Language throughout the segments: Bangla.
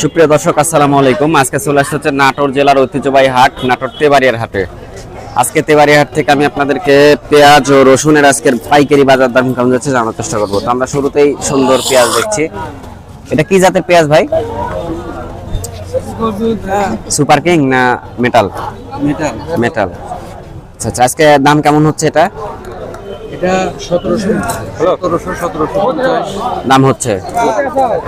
সুপ্রিয় দর্শক আসসালামু আলাইকুম। আজকে চলে আসছে হচ্ছে নাটোর জেলার ঐতিহ্যবাহী হাট নাটোর তেবাড়িয়ার হাটে। আজকে তেবাড়িয়া হাট থেকে আমি আপনাদেরকে পেঁয়াজ ও রসুনের আজকের পাইকারি বাজার দাম কেমন যাচ্ছে জানার চেষ্টা করব। তো আমরা শুরুতেই সুন্দর পেঁয়াজ দেখছি। এটা কি জাতের পেঁয়াজ ভাই? সুপার কিং না মেটাল? মিটার মেটাল। আচ্ছা আচ্ছা আজকে দাম কেমন হচ্ছে এটা? এটা সতেরোশো সতেরোশো সতেরোশো পঞ্চাশ। দাম হচ্ছে?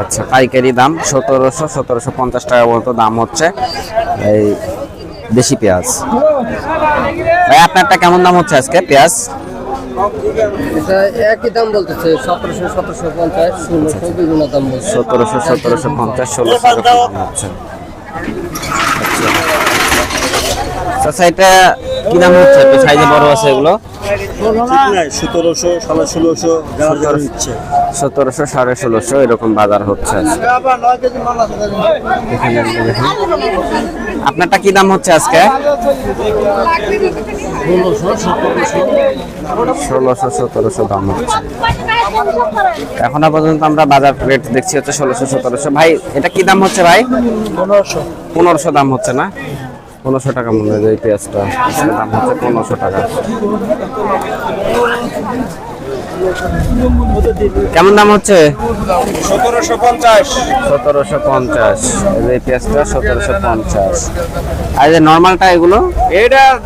আচ্ছা পাইকারি দাম সতেরোশো সতেরোশো পঞ্চাশ টাকা মতো দাম হচ্ছে। এই দেশি পেঁয়াজ। ভাই আপনারটা কেমন দাম হচ্ছে আজকে পেঁয়াজ? একই দাম বলতেছে সতেরোশো সতেরোশো পঞ্চাশ ষোলোশো বিভিন্ন দাম বলছে সতেরোশো সতেরোশো পঞ্চাশ ষোলোশো আচ্ছা আচ্ছা এটা কি দাম হচ্ছে? একটু সাইজে বড় আছে এগুলো। সতেরোশো সাড়ে ষোলোশো ইচ্ছে। সতেরোশো সাড়ে ষোলোশো এরকম বাজার হচ্ছে। আপনারটা কি দাম হচ্ছে আজকে? ষোলোশো সতেরোশো। দাম হচ্ছে। এখনও পর্যন্ত আমরা বাজার রেট দেখছি হচ্ছে ষোলোশো সতেরোশো। ভাই এটা কি দাম হচ্ছে ভাই? পনেরোশো। পনেরোশো দাম হচ্ছে না? পনেরোশো টাকা মনে হয় এই পেঁয়াজটা। দাম হচ্ছে পনেরোশো টাকা। কেমন দাম হচ্ছে? সতেরোশো পঞ্চাশ। সতেরোশো পঞ্চাশ। এই পেঁয়াজটা সতেরোশো পঞ্চাশ। আর যে নর্মালটা এগুলো?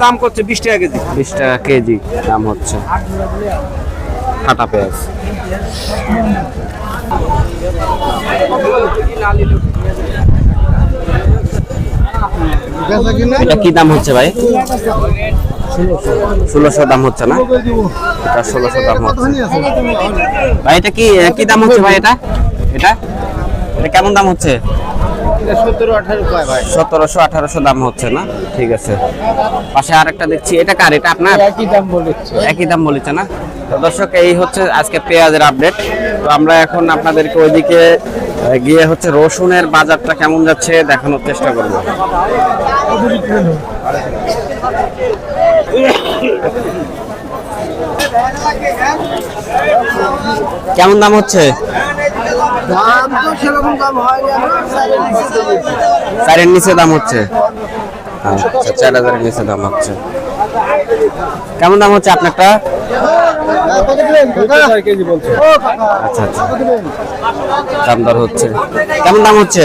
দাম করছে বিশ টাকা কেজি। বিশ টাকা কেজি দাম হচ্ছে। কাটা পেঁয়াজ। এটা কি দাম হচ্ছে ভাই? ষোলোশো দাম হচ্ছে না? এটা ষোলোশো দাম হচ্ছে। ভাই, এটা কি কি দাম হচ্ছে ভাই এটা? এটা? এটা কেমন দাম হচ্ছে? সতেরো আঠারো কয় ভাই? সতেরোশো আঠারোশো দাম হচ্ছে না? ঠিক আছে। পাশে আরেকটা দেখছি। এটা কার? এটা আপনার? একই দাম বলেছে। একই দাম বলেছে না? তো দর্শক এই হচ্ছে আজকে পেঁয়াজের আপডেট তো আমরা এখন আপনাদেরকে ওইদিকে গিয়ে হচ্ছে রসুনের বাজারটা কেমন যাচ্ছে দেখানোর চেষ্টা করব। কেমন দাম হচ্ছে? দাম তো সেরকম দাম হয় চারের নিচে দাম হচ্ছে? আচ্ছা চার হাজারের নিচে দাম হচ্ছে। কেমন দাম হচ্ছে আপনারটা? আচ্ছা আচ্ছা। দাম দর হচ্ছে। কেমন দাম হচ্ছে?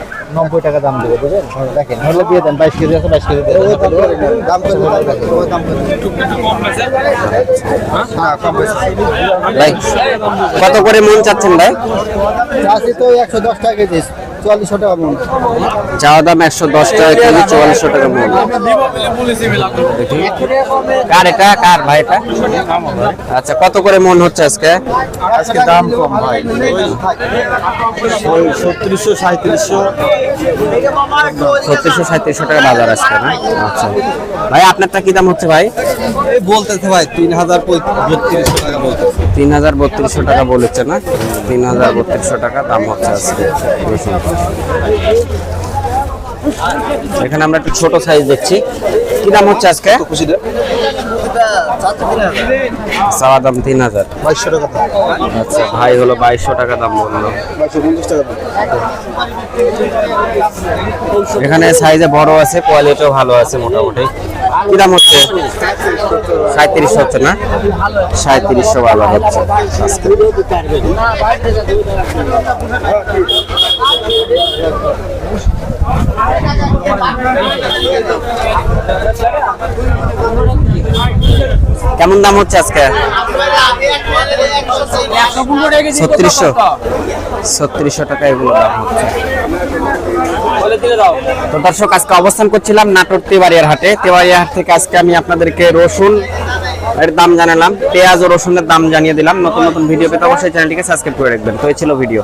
নব্বই টাকা দাম দেবে দেবেন দেখেন হলে দিয়ে দেন বাইশ কেজি আছে বাইশ কেজি দাম ভাই কত করে মন চাচ্ছেন ভাই? চাষি তো একশো দশ টাকা কেজি। চুয়াল্লিশশো টাকা মন। চাওয়া দাম একশো দশ টাকা কেজি চুয়াল্লিশশো টাকা মন। কার এটা? কার ভাই এটা? আচ্ছা কত করে মন হচ্ছে আজকে? আজকে দাম কম ভাই। ওই সত্রিশশো সাঁত্রিশশো ছত্রিশশো সাঁত্রিশশো টাকা বাজার আজকে না? আচ্ছা। ভাই আপনারটা কি দাম হচ্ছে ভাই? এই বলতেছে ভাই তিন হাজার বত্রিশশো টাকা বলতেছে। তিন হাজার বত্রিশশো টাকা বলেছে না? তিন হাজার বত্রিশশো টাকা দাম হচ্ছে আজকে। এখানে আমরা একটু ছোট সাইজ দেখছি। কি দাম হচ্ছে আজকে? চাওয়া দাম তিন হাজার। বাইশশো টাকা আচ্ছা ভাই হলো বাইশশো টাকা দাম বলল। এখানে সাইজে বড় আছে কোয়ালিটিও ভালো আছে মোটামুটি। কি দাম হচ্ছে? সাঁত্রিশশো হচ্ছে না? সাঁত্রিশশো ভালো হচ্ছে। আজকে। কেমন দাম হচ্ছে আজকে? ছত্রিশশো। ছত্রিশশো টাকা এগুলো দাম হচ্ছে। তো দর্শক, আজকে অবস্থান করছিলাম নাটোর তেবাড়িয়ার হাটে। তেবাড়িয়া হাট থেকে আজকে আমি আপনাদেরকে রসুন এর দাম জানালাম। পেঁয়াজ ও রসুনের দাম জানিয়ে দিলাম। নতুন নতুন ভিডিও পেতে অবশ্যই চ্যানেলটিকে সাবস্ক্রাইব করে রাখবেন। তো এই ছিল ভিডিও।